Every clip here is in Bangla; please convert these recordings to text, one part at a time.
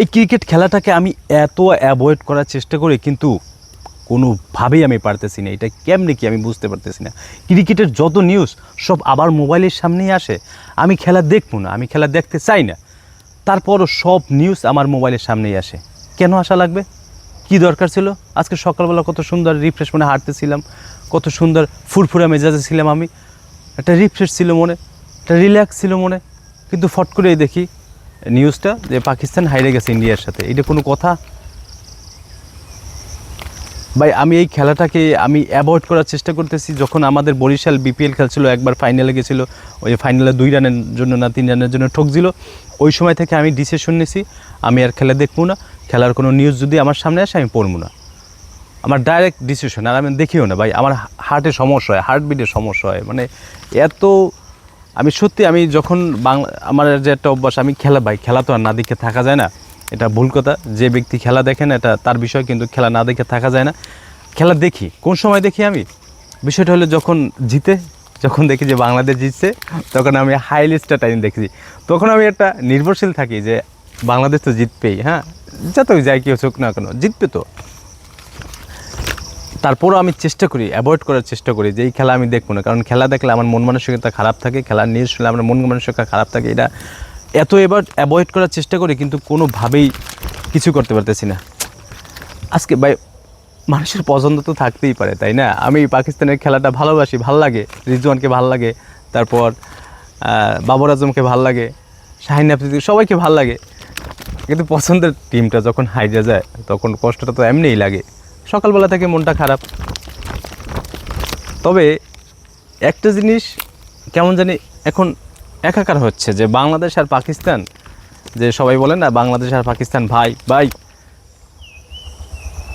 এই ক্রিকেট খেলাটাকে আমি এত অ্যাভয়েড করার চেষ্টা করি, কিন্তু কোনোভাবেই আমি পারতেছি না। এটা কেমনে কি আমি বুঝতে পারতেছি না। ক্রিকেটের যত নিউজ সব আবার মোবাইলের সামনেই আসে। আমি খেলা দেখব না, আমি খেলা দেখতে চাই না। তারপরও সব নিউজ আমার মোবাইলের সামনেই আসে। কেন আসা লাগবে? কি দরকার ছিল? আজকে সকালবেলা কত সুন্দর রিফ্রেশ মনে হাঁটতেছিলাম, কত সুন্দর ফুরফুরা মেজাজে ছিলাম আমি। একটা রিফ্রেশ ছিল মনে, একটা রিল্যাক্স ছিল মনে। কিন্তু ফট করেই দেখি নিউজটা যে পাকিস্তান হাইরে গেছে ইন্ডিয়ার সাথে। এটা কোনো কথা? ভাই, আমি এই খেলাটাকে আমি অ্যাভয়েড করার চেষ্টা করতেছি। যখন আমাদের বরিশাল বিপিএল খেলছিল, একবার ফাইনালে গেছিল, ওই ফাইনালে দুই রানের জন্য না, তিন রানের জন্য ঠকছিল, ওই সময় থেকে আমি ডিসিশন নিয়েছি আমি আর খেলা দেখব না। খেলার কোনো নিউজ যদি আমার সামনে আসে, আমি পড়ব না। আমার ডাইরেক্ট ডিসিশন আর আমি দেখিও না, ভাই। আমার হার্টে সমস্যা হয় হার্টবিটের সমস্যা হয়। মানে এত আমি সত্যি, আমি যখন বাংলা, আমার যে একটা অভ্যাস, আমি খেলা, ভাই, খেলা তো আর না দেখে থাকা যায় না। এটা ভুল কথা। যে ব্যক্তি খেলা দেখেন এটা তার বিষয়, কিন্তু খেলা না দেখে থাকা যায় না। খেলা দেখি। কোন সময় দেখি আমি? বিষয়টা হলো যখন জিতে, যখন দেখি যে বাংলাদেশ জিতছে, তখন আমি হাইলিস্টটা টাইম দেখছি তখন আমি একটা নির্ভরশীল থাকি যে বাংলাদেশ তো জিতবেই হ্যাঁ? যত যাই কেউ চোখ না কেন, জিতবে তো। তারপরও আমি চেষ্টা করি অ্যাভয়েড করার চেষ্টা করি যে এই খেলা আমি দেখব না। কারণ খেলা দেখলে আমার মন মানসিকতা খারাপ থাকে খেলার নিউজ শুনলে আমার মন মানসিকতা খারাপ থাকে, এটা এত এবার অ্যাভয়েড করার চেষ্টা করি কিন্তু কোনোভাবেই কিছু করতে পারতেছি না। আজকে ভাই, মানুষের পছন্দ তো থাকতেই পারে, তাই না? আমি পাকিস্তানের খেলাটা ভালোবাসি, ভালো লাগে, রিজওয়ানকে ভালো লাগে, তারপর বাবর আজমকে ভালো লাগে, শাহিন আফ্রিদি সবাইকে ভালো লাগে। কিন্তু পছন্দের টিমটা যখন হাইজা যায়, তখন কষ্টটা তো এমনিই লাগে। সকালবেলা থেকে মনটা খারাপ। তবে একটা জিনিস কেমন জানি এখন একাকার হচ্ছে, যে বাংলাদেশ আর পাকিস্তান, যে সবাই বলে না, বাংলাদেশ আর পাকিস্তান ভাই ভাই।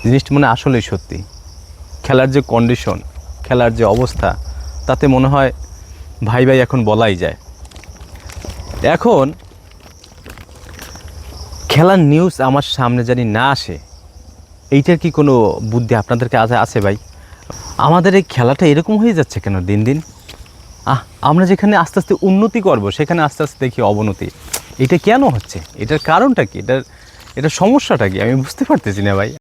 জিনিসটা মনে আসলেই সত্যি। খেলার যে কন্ডিশন খেলার যে অবস্থা, তাতে মনে হয় ভাই ভাই এখন বলাই যায়। এখন খেলার নিউজ আমার সামনে জানি না আসে। এইটার কি কোনো বুদ্ধি আপনাদেরকে কাছে আছে ভাই? আমাদের এই খেলাটা এরকম হয়ে যাচ্ছে কেন দিন দিন? আহ, আমরা যেখানে আস্তে আস্তে উন্নতি করব, সেখানে আস্তে আস্তে দেখি অবনতি। এটা কেন হচ্ছে? এটার কারণটা কি? এটার এটার সমস্যাটা কি? আমি বুঝতে পারতেছি না ভাই।